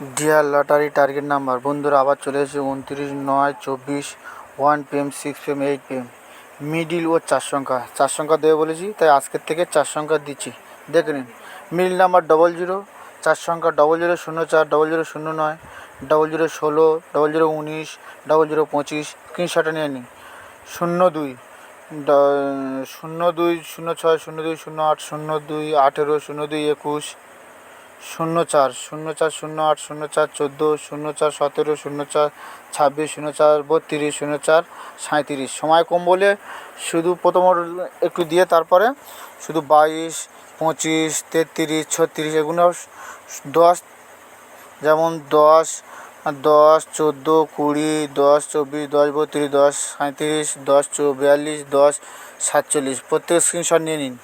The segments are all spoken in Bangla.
Dear lottery target number. বন্ধুরা, আবার চলে এসেছে উনত্রিশ নয় চব্বিশ one PM six PM eight PM. Middle ও চার সংখ্যা। চার সংখ্যা দেবে বলেছি, তাই আজকের থেকে চার সংখ্যা দিচ্ছি। দেখে নিন, মিডিল নাম্বার ডবল জিরো চার সংখ্যা ডবল জিরো শূন্য চার ডবল জিরো শূন্য নয় ডবল জিরো ষোলো ডবল জিরো উনিশ ডবল জিরো পঁচিশ। স্ক্রিনশটে নিয়ে নিন। শূন্য দুই শূন্য দুই, শূন্য ছয়, শূন্য দুই, শূন্য আট, শূন্য দুই, আঠেরো, শূন্য দুই, একুশ শূন্য চার শূন্য চার, শূন্য আট, শূন্য চার, চোদ্দ, শূন্য চার, সতেরো, শূন্য চার, ছাব্বিশ, শূন্য চার, বত্রিশ, শূন্য চার সাঁত্রিশ সময় কম বলে শুধু প্রথম একটু দিয়ে তারপরে শুধু বাইশ, পঁচিশ, তেত্রিশ, ছত্রিশ এগুলো দশ, যেমন দশ দশ, চোদ্দ, কুড়ি, দশ, চব্বিশ, দশ, বত্রিশ, দশ সাঁত্রিশ দশ, চৌ, বিয়াল্লিশ, দশ, সাতচল্লিশ। প্রত্যেক স্ক্রিনশট নিয়ে নিন।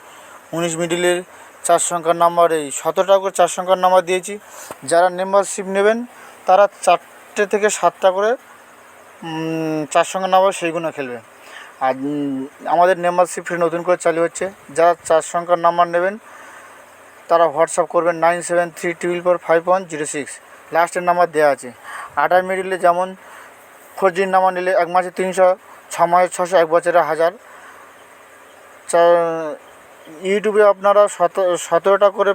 উনিশ মিডিলের চার সংখ্যার নাম্বার, এই সতেরোটা করে চার সংখ্যার নাম্বার দিয়েছি। যারা মেম্বারশিপ নেবেন, তারা চারটে থেকে সাতটা করে চার সংখ্যার নাম্বার সেইগুলো খেলবে আর আমাদের মেম্বারশিপ ফ্রি নতুন করে চালু হচ্ছে। যারা চার সংখ্যার নাম্বার নেবেন, তারা হোয়াটসঅ্যাপ করবেন nine seven three triple four five one zero six. লাস্টের নাম্বার দেওয়া আছে। আটার মিডিলে যেমন ফোর জির নাম্বার নিলে এক মাসে তিনশো, ছ মাসে ছশো, এক বছরে হাজার। চা- ইউটিউবে আপনারা সত, সতেরোটা করে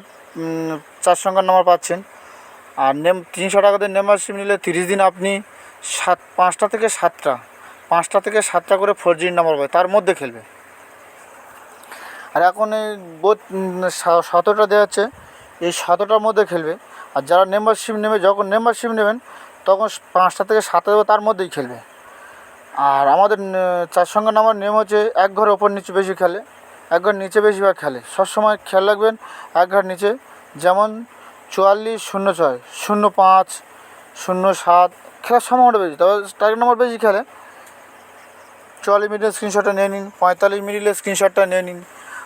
চার সংখ্যার নাম্বার পাচ্ছেন। আর নেম, তিনশো টাকাতে মেম্বারশিপ নিলে তিরিশ দিন আপনি সাত, পাঁচটা থেকে সাতটা, পাঁচটা থেকে সাতটা করে ফোর জির নাম্বার পাবে তার মধ্যে খেলবে। আর এখন এই বোধ সতেরোটা দেওয়া হচ্ছে এই সতেরোটার মধ্যে খেলবে। আর যারা মেম্বারশিপ নেবে, যখন মেম্বারশিপ নেবেন, তখন পাঁচটা থেকে সাতটা তার মধ্যেই খেলবে। আর আমাদের চার সংখ্যার নাম্বার নিয়ম হচ্ছে, এক ঘর ওপর নিচে বেশি খেলে। এক ঘর নিচে বেশিরভাগ খেলে। সবসময় খেয়াল রাখবেন এক ঘর নিচে যেমন চুয়াল্লিশ, শূন্য ছয়, শূন্য পাঁচ, শূন্য সাত, খেলার সময়টা বেশি। তবে টার্গেট নম্বর বেশি খেলে। চুয়াল্লিশ মিনিটের স্ক্রিনশটটা নিয়ে নিন, পঁয়তাল্লিশ মিনিটের স্ক্রিনশটটা নিয়ে নিন।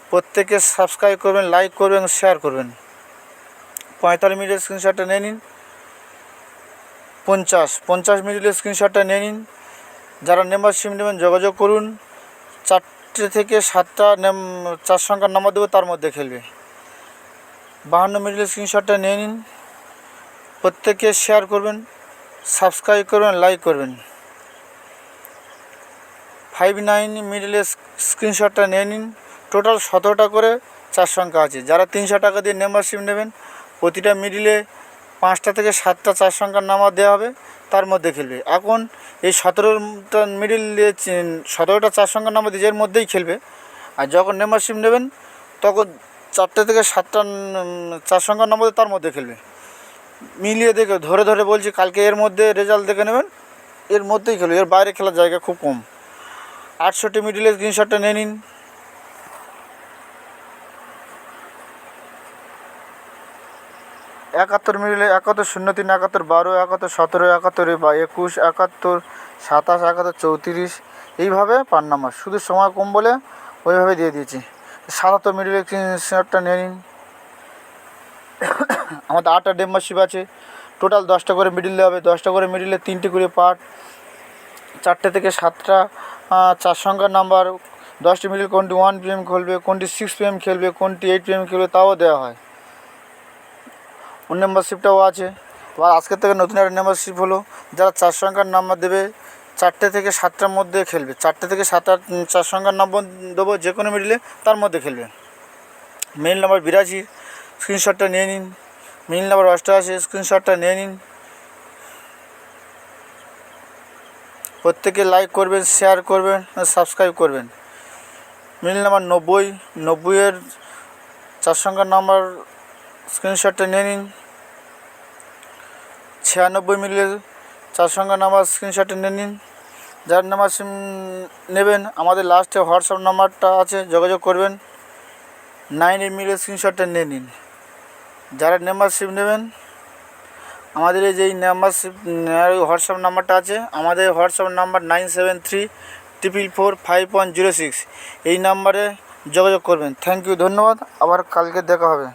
প্রত্যেকে সাবস্ক্রাইব করবেন লাইক করবেন শেয়ার করবেন। পঁয়তাল্লিশ মিনিটের স্ক্রিনশটটা নিয়ে নিন, পঞ্চাশ পঞ্চাশ মিনিটের স্ক্রিনশটটা নিয়ে নিন। যারা মেম্বারশিপ নেবেন, যোগাযোগ করুন। চারটে থেকে সাতটা নেম, চার সংখ্যার নাম্বার দেবো, তার মধ্যে খেলবে। বাহান্ন মিনিটের স্ক্রিনশটটা নিয়ে নিন। প্রত্যেকে শেয়ার করবেন সাবস্ক্রাইব করবেন লাইক করবেন। ফাইভ নাইন মিডিলের স্ক্রিনশটটা নিয়ে নিন। টোটাল সতেরোটা করে চার সংখ্যা আছে। যারা তিনশো টাকা দিয়ে মেম্বারশিপ নেবেন, প্রতিটা মিডিলে পাঁচটা থেকে সাতটা চার সংখ্যার নাম্বার দেওয়া হবে, তার মধ্যে খেলবে। এখন এই সতেরোটা মিডিল সতেরোটা চার সংখ্যার নাম্বার এর মধ্যেই খেলবে। আর যখন মেম্বারশিপ নেবেন, তখন চারটে থেকে সাতটা চার সংখ্যার নাম্বার তার মধ্যে খেলবে। মিলিয়ে দেখে, ধরে ধরে বলছি, কালকে এর মধ্যে রেজাল্ট দেখে নেবেন, এর মধ্যেই খেলবে। এর বাইরে খেলার জায়গা খুব কম। আটষট্টি মিডিলের স্ক্রিনশটটা নিয়ে নিন। একাত্তর মিডিলে একাত্তর, শূন্য তিন, একাত্তর, বারো, একাত্তর, সতেরো, একাত্তর, বা একুশ, একাত্তর, সাতাশ, একাত্তর, চৌত্রিশ, এইভাবে পার নাম্বার। শুধু সময় কম বলে ওইভাবে দিয়ে দিয়েছি। সাতাত্তর মিডিলের স্ক্রিনশটটা নিয়ে নিন। আমাদের আটটা মেম্বারশিপ আছে। টোটাল দশটা করে মিডিল হবে। দশটা করে মিডিলে তিনটে করে পার্ট চারটে থেকে সাতটা চার সংখ্যার নাম্বার দশটি মিডিল কোনটি ওয়ান পিএম খেলবে, কোনটি সিক্স পিএম খেলবে, কোনটি এইট পিএম খেলবে, তাও দেওয়া হয়। ওর মেম্বারশিপটাও আছে। আবার আজকের থেকে নতুন একটা মেম্বারশিপ হলো যারা চার সংখ্যার নাম্বার দেবে চারটে থেকে সাতটার মধ্যে খেলবে। চারটে থেকে উম, চার সংখ্যার নাম্বার দেবো যে কোনো মিডিলে তার মধ্যে খেলবে। মেইল নাম্বার বিরাশি স্ক্রিনশটটা নিয়ে নিন। মেইল নাম্বার অষ্টআশি স্ক্রিনশটটা নিয়ে নিন। প্রত্যেকে লাইক করবেন শেয়ার করবেন সাবস্ক্রাইব করবেন। মিল নাম্বার নব্বই নব্বইয়ের চার সংখ্যার নাম্বার স্ক্রিনশটটা নিয়ে নিন। ছিয়ানব্বই মিলের চার সংখ্যার নাম্বার স্ক্রিনশটটা নিয়ে নিন। যার নাম্বার সিম নেবেন, আমাদের লাস্টে হোয়াটসঅ্যাপ নাম্বারটা আছে, যোগাযোগ করবেন। নাইন এইট মিলের স্ক্রিনশটটা নিয়ে নিন। যারা মেম্বারশিপ নেবেন, আমাদের এই যে মেম্বারশিপ হোয়াটসঅ্যাপ নাম্বারটা আছে, আমাদের WhatsApp number nine seven three triple four five one zero six এই নাম্বারে যোগাযোগ করবেন। থ্যাংক ইউ ধন্যবাদ। আবার কালকে দেখা হবে।